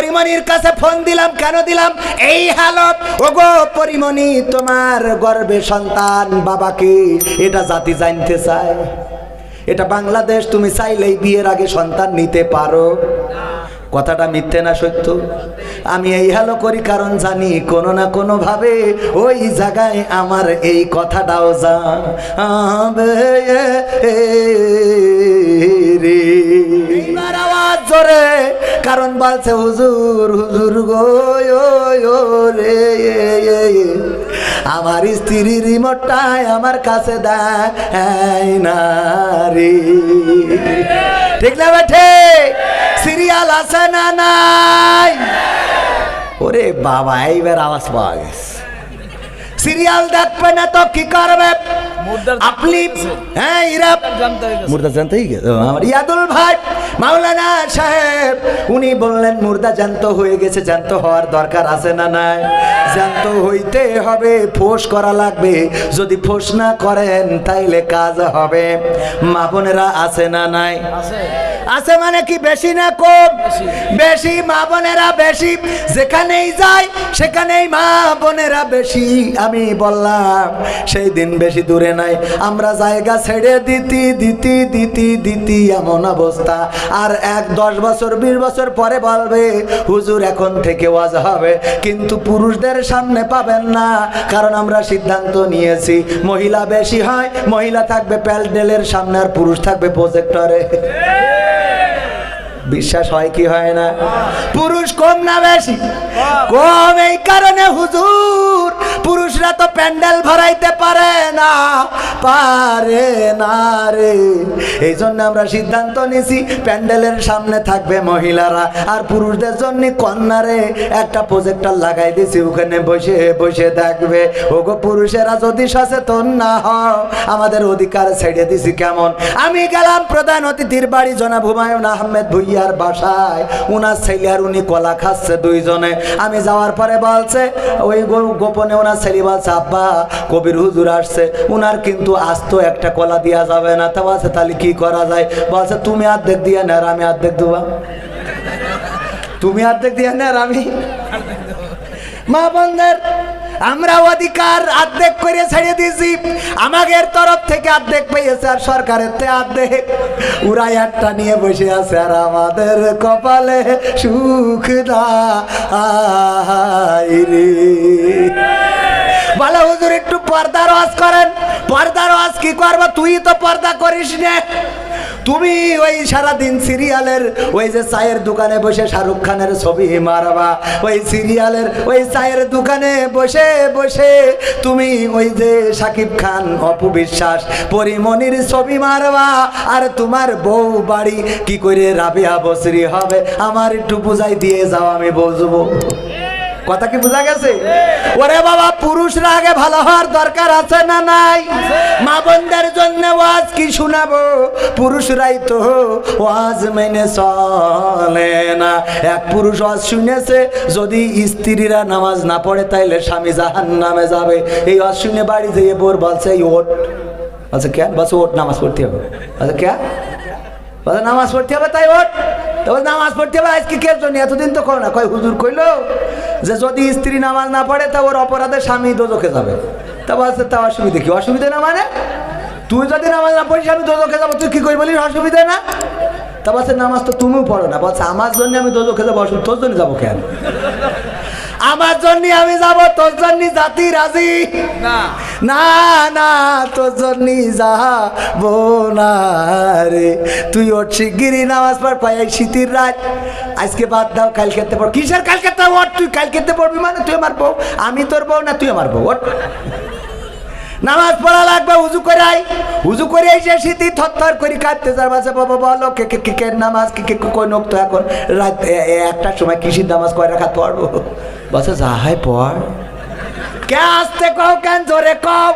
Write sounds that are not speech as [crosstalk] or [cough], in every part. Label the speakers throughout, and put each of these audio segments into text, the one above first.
Speaker 1: পরিমণির কাছে ফোন দিলাম, কেন দিলাম? এই হালত, ওগো পরিমণি, তোমার গর্বে সন্তান বাবাকে এটা জাতি জানতে চায়। এটা বাংলাদেশ, তুমি চাইলেই বিয়ের আগে সন্তান নিতে পারো। কথাটা মিথ্যে না সত্য? আমি এই হ্যালো করি কারণ জানি কোনো না কোনো ভাবে ওই জায়গায় আমার এই কথাটাও যাবে রে। এইবার আওয়াজ জোরে, কারণ বলছে, হুজুর হুজুর গো রে। আমার স্ত্রীর রিমোটটাই আমার কাছে দেয় না ঠিক না বেঠে? সিরিয়াল আছে না নাই? ওরে বাবা, এইবার আওয়াজ পাওয়া গেছে। সিরিয়াল দেখবে না তো কি করবে? আপনি হ্যাঁ ইরা
Speaker 2: জানতে
Speaker 1: মুর্দা জানতেই গেছে। আমার ইয়াদুল ভাই মাওলানা সাহেব উনি বললেন মুর্দা জান্ত হয়ে গেছে জান্ত হওয়ার দরকার আছে না নাই? জান্ত হইতে হবে ফোঁস করা লাগবে। যদি ফোঁস না করেন তাইলে কাজ হবে। মা বোনেরা আছে না নাই?
Speaker 2: আছে।
Speaker 1: আছে মানে কি বেশি না কম? বেশি। মা বোনেরা বেশি। যেখানেই যায় সেখানেই মা বোনেরা বেশি। আমি বললাম সেই দিন বেশি দূরে নাই। আমরা জায়গা ছেড়ে দিতি দিতি দিতি দিতি এমন অবস্থা। আর এক দশ বছর বিশ বছর পরে বলবে, হুজুর, এখন থেকে ওয়াজ হবে। কিন্তু পুরুষদের সামনে পাবেন না, কারণ আমরা সিদ্ধান্ত নিয়েছি, মহিলা বেশি হয়, মহিলা থাকবে প্যালডেলের সামনে আর পুরুষ থাকবে প্রজেক্টরে বিশ্বাস হয় কি হয় না? পুরুষ কম না বেশি? কম এই কারণে হুজুর, পুরুষরা তো প্যান্ডেল ভরাইতে পারে না পারে না রে। এই জন্য আমরা সিদ্ধান্ত নিছি, প্যান্ডেলের সামনে থাকবে মহিলারা। আর পুরুষদের জন্য কন্যারে একটা প্রজেক্টর লাগাই দিছি, ওখানে বসে বসে দেখবে। ওগো পুরুষেরা যদি সচেতন না হও, আমাদের অধিকার ছেড়ে দিছি কেমন? আমি গেলাম প্রধান অতিথির বাড়ি, জনাব হুমায়ুন আহমেদ ভুইয়ার বাসায়, উনার ছেলে আর উনি কলা খাচ্ছে দুইজনে। আমি যাওয়ার পরে বলছে, ওই গোপনে ওনার ছেলে বলছে, আব্বা, কবির হুজুর আসছে। উনার কিন্তু আস্ত একটা কলা দেওয়া যাবে না। তা বলছে, তাহলে কি করা যায়? বলছে, তুমি অর্ধেক দিয়ে না আর আমি অর্ধেক দেবা। তুমি অর্ধেক দিয়ে না আর আমি? মা বন্ধের আমরা অধিকার অর্ধেক করে ছেড়ে দিয়েছি। আমাদের তরফ থেকে অর্ধেক পেয়েছে আর সরকারের তে অর্ধেক ওরা একটা নিয়ে বসে আছে আর আমাদের কপালে সুখ রে। বলে হুজুর, একটু পর্দার ওয়াজ করেন। পর্দার ওয়াজ কি করব? তুই তো পর্দা করিস না। তুমি ওই সারাদিন সিরিয়ালের ওই যে চায়ের দোকানে বসে শাহরুখ খানের ছবি মারবা, ওই সিরিয়ালের ওই চায়ের দোকানে বসে বসে তুমি ওই যে সাকিব খান অপু বিশ্বাস পরিমণির ছবি মারবা, আর তোমার বউ বাড়ি কি করে রাবিয়া বসরি হবে? আমার একটু বুঝাই দিয়ে যাও, আমি বুঝব কথা কি বোঝা গেছে? ওরে বাবা, পুরুষরা আগে ভালো হওয়ার দরকার আছে না নাই? মা বোনদের জন্য ওয়াজ কি শোনাবো? পুরুষরাই তো ওয়াজ মেনে চলে না। এক পুরুষ ওয়াজ শুনেছে, যদি স্ত্রীরা নামাজ না পড়ে, তাইলে স্বামী জাহান নামে যাবে। এই ওয়াজ শুনে বাড়ি যেয়ে বোর বলছে ওট আচ্ছা কে বলছে ওট নামাজ পড়তে হবে। আচ্ছা কে বলে নামাজ পড়তে হবে, তাই ওট তবে নামাজ পড়তে হবে আজকে কে জন্য? এতদিন তো করো না। কয়, হুজুর কইলো যে যদি স্ত্রী নামাজ না পড়ে, তা ওর অপরাধে স্বামী দোজখে যাবে। তা বলছে, তা অসুবিধা কি? অসুবিধা না মানে? তুই যদি নামাজ না পড়িস, আমি দোজখে যাব। তুই কি কই বলিস? অসুবিধা না? তা বলছে, নামাজ তো তুমিও পড়ো না। বলছে, আমার জন্য আমি দোজখে যাব, অসুবিধা তোর জন্য যাব কেন? আমার জন্য আমি যাব, তোর জন্য জাতি রাজি।
Speaker 2: না।
Speaker 1: না না, তোর জন্য যাব না তুই ওর শিগগিরি নামাজ পড় পাই শীতের রাত। আজকে বাদ দাও কাল খেতে পড়। কিসের কাল খেতে ওর তুই কাল খেতে পড়বি মানে? তুই আমার বউ? আমি তোর বউ না তুই আমার বউ? ওঠ। নামাজ পড়া লাগবে, উজু করে আই উজু করে এসে শীতি থর থর করে কাঁদতে যার বাসে বাবা বলো, কে কে কে নামাজ, কে কে, কই নোক তো এখন? রাত একটার সময় কৃষির নামাজ কয় রাখা পড়ব? বসে যা হয় পড়। কে আসতে কও কেন জোরে কও?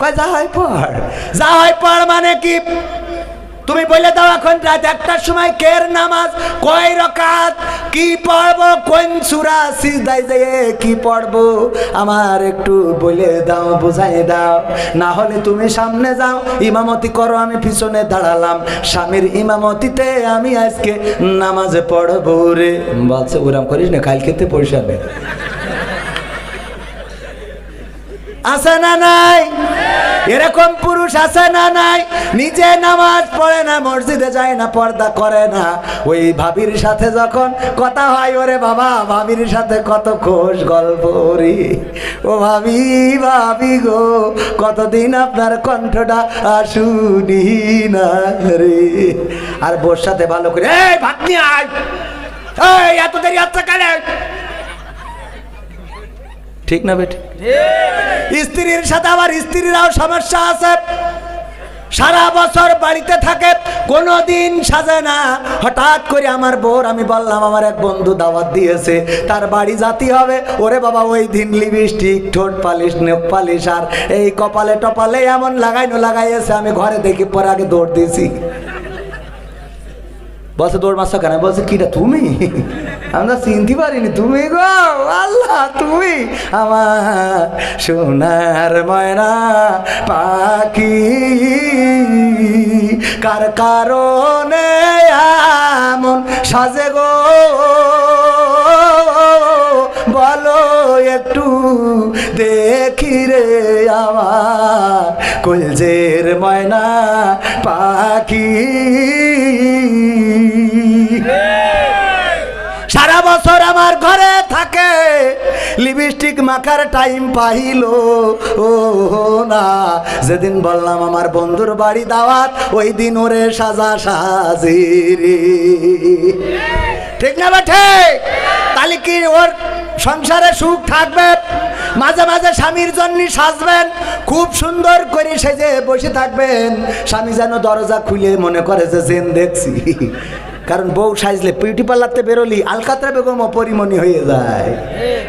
Speaker 1: কয়, যা হয় পড়। যা হয় পড় মানে কি? তুমি বলে দাও এখন রাত একটার সময় কের নামাজ? কয় রকাত? কি পড়ব? কোন সুরা সিজদায় যেয়ে কি পড়ব? আমার একটু বলে দাও, বুঝাই দাও। না হলে তুমি সামনে যাও। ইমামতি করো, আমি পিছনে দাঁড়ালাম। স্বামীর ইমামতিতে আমি আজকে নামাজে পড়ব রে। বলছে, ওরাম করিস না কাল খেতে পয়সা নেই আছে না নাই? এরকম পুরুষ আছে না নাই? নিজে নামাজ পড়ে না, মসজিদে যায় না, পর্দা করে না। ওই ভাবির সাথে যখন কথা হয়, ওরে বাবা, ভাবির সাথে কত খোশ গল্প রে ও ভাবি ভাবি গো, কতদিন আপনার কণ্ঠটা শুনি না রে। আর বোর সাথে ভালো করে, এই ভাত নিয়ে আয়। এই, এত দেরি হচ্ছে কেন? ঠিক না বেটি? স্ত্রীর সাথে আবার স্ত্রীরাও সমস্যা আছে। সারা বছর বাড়িতে থাকে, কোনোদিন সাজে না। হঠাৎ করে আমার বোর, আমি বললাম, আমার এক বন্ধু দাওয়াত দিয়েছে, তার বাড়ি জাতি হবে। ওরে বাবা, ওই দিন লিপস্টিক ঠোঁট পালিশ নেক পালিশ, আর এই কপালে টপালে এমন লাগাইনো লাগাইয়েছে, আমি ঘরে দেখি পরে আগে দৌড় দিয়েছি। বসে দৌড় মারছো কেন? বলছে কিটা তুমি? [laughs] আমরা চিনতে পারিনি, তুমি গো? আল্লাহ, তুমি আমার সোনার ময়না পাখি। কার কারণে এমন সাজে গো? বলো একটু দেখি রে আমার কলজের ময়না পাখি। বছর আমার ঘরে থাকে। লিপস্টিক মাখার টাইম পাইল। ও না। যেদিন বললাম আমার বন্ধুর বাড়ি দাওয়াত, ওই দিন ওরে সাজা সাজিরি। ঠিক না বেঠে তাহলে কি ওর সংসারে সুখ থাকবে? মাঝে মাঝে স্বামীর জন্য সাজবেন, খুব সুন্দর করে সেজে বসে থাকবেন। স্বামী যেন দরজা খুলে মনে করে যে, জেন দেখছি। কারণ বউ সাজলে বিউটি পার্লারতে বেরোলি আলকাতরা বেগম অপরিমণি হয়ে যায়।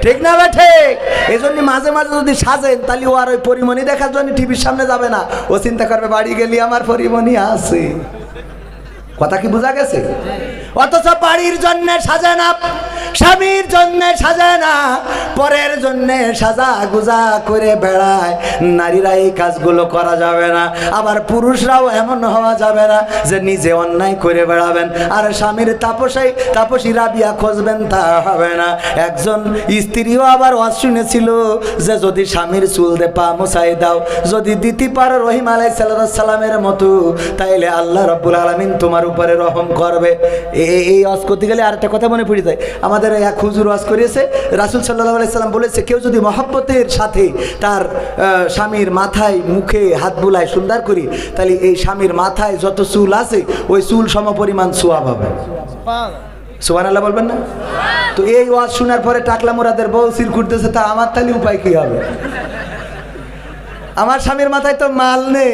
Speaker 1: ঠিক না বা ঠিক? এই জন্য মাঝে মাঝে যদি সাজেন, তাহলে ও আর ওই পরিমণি দেখার জন্য টিভির সামনে যাবে না। ও চিন্তা করবে, বাড়ি গেলি আমার পরিমণি আছে। কথা কি বোঝা গেছে? অথচ বাড়ির জন্য সাজে না স্বামীর জন্য সাজে না, পরের জন্য সাজা গুজা করে বেড়ায়। নারীরা এই কাজগুলো করা যাবে না, আবার পুরুষরাও এমন হওয়া যাবে না যে নিজে অন্যায় করে বেড়াবেন। আর স্বামীর তাপসাই তাপসী রাবিয়া খুঁজবেন তা হবে না। একজন স্ত্রীও আবার ওয়াজ শুনেছিল যে যদি স্বামীর চুল দে পা মুছাই দাও, যদি দিতে পারো রহিম আলাই সালামের মতো, তাইলে আল্লাহ রব্বুল আলমিন তোমার উপরে রহম করবে। এই ওয়াজ করতে গেলে আরেকটা কথা মনে পড়ে যায়। আমাদের এক হুজুর ওয়াজ করিয়েছে। রাসুল সাল্লাহ আলাইসাল্লাম বলেছে, কেউ যদি মহাব্বতের সাথে তার স্বামীর মাথায় মুখে হাত বুলায় সুন্দর করি, তাহলে এই স্বামীর মাথায় যত চুল আছে, ওই চুল সমপরিমাণ সোয়াব হবে। সোহান আল্লাহ বলবেন না? তো এই ওয়াজ শোনার পরে টাকলা মোরাদের বউ সির ঘুরতেছে তা আমার তাহলে উপায় কি হবে? আমার স্বামীর মাথায় তো মাল নেই।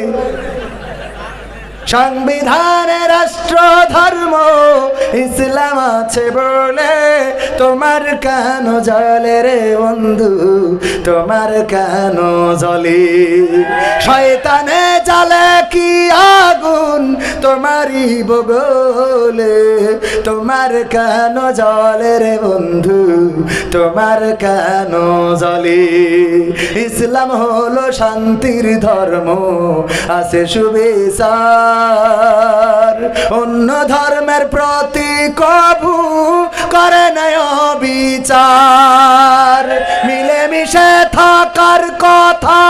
Speaker 1: সংবিধানে রাষ্ট্র ধর্ম ইসলাম আছে বলে। তোমার কেন জলে রে বন্ধু? তোমার কেন জলে? শয়তানে জ্বালে কি আগুন? তোমারই বগলে। তোমার কেন জলে রে বন্ধু? তোমার কেন জলে? ইসলাম হলো শান্তির ধর্ম, আছে সুবিচার অন্য ধর্মের প্রতি কবু করে নয় বিচার থাকার কথা,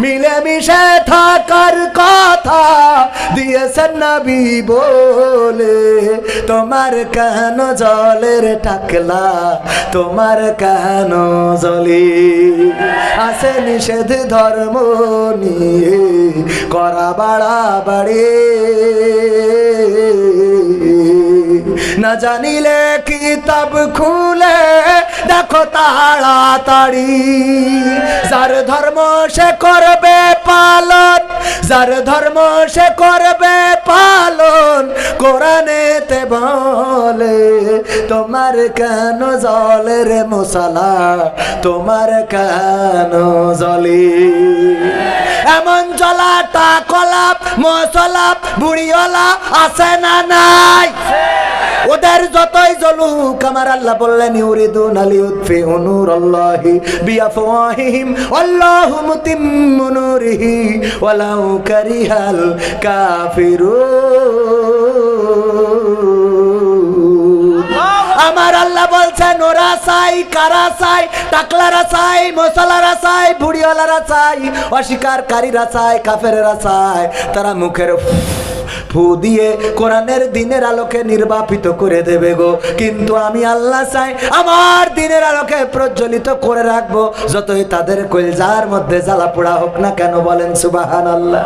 Speaker 1: মিলেমিশে থাকার কথা, দিয়েছেন নবী বলে, তোমার কেন জলের টাকলা? তোমার কেন জলে? আছে নিষেধ ধর্ম নিয়ে, করা বাড়া বাড়ে না জানিলে কিতাব খুলে, দেখো তাড়াতাড়ি যার ধর্ম সে করবে পালন, যার ধর্ম সে করবে পালন কোরআনেতে বলে, তোমার কেন জলে রে মশালা? তোমার কেন জলে? এমন জলাটা কলাপ, মশলাপ, বুড়িওয়ালা আছে না নাই? ওদের যতই জলুক আমার আল্লাহ বললেন ইউরিদুন আলি উৎফি নূর আল্লাহি বিআফওয়াহিহিম আল্লাহু মুতিম্মু নূরিহি ওয়ালাউ কারিহাল কাফিরুন। আমার আল্লাহ বলছেন ওরা চাই কারা চাই টাকলারা চাই মশলারা চাই বুড়িওয়ালারা অস্বীকারীরা চাই কাফেরেরা চাই তারা মুখের ফু দিয়ে কোরআনের দিনের আলোকে নির্বাপিত করে দেবে গো। কিন্তু আমি আল্লাহ চাই, আমার দিনের আলোকে প্রজ্বলিত করে রাখব। যতই তাদের কলজার মধ্যে জ্বালা পোড়া হোক না কেন বলেন সুবাহান আল্লাহ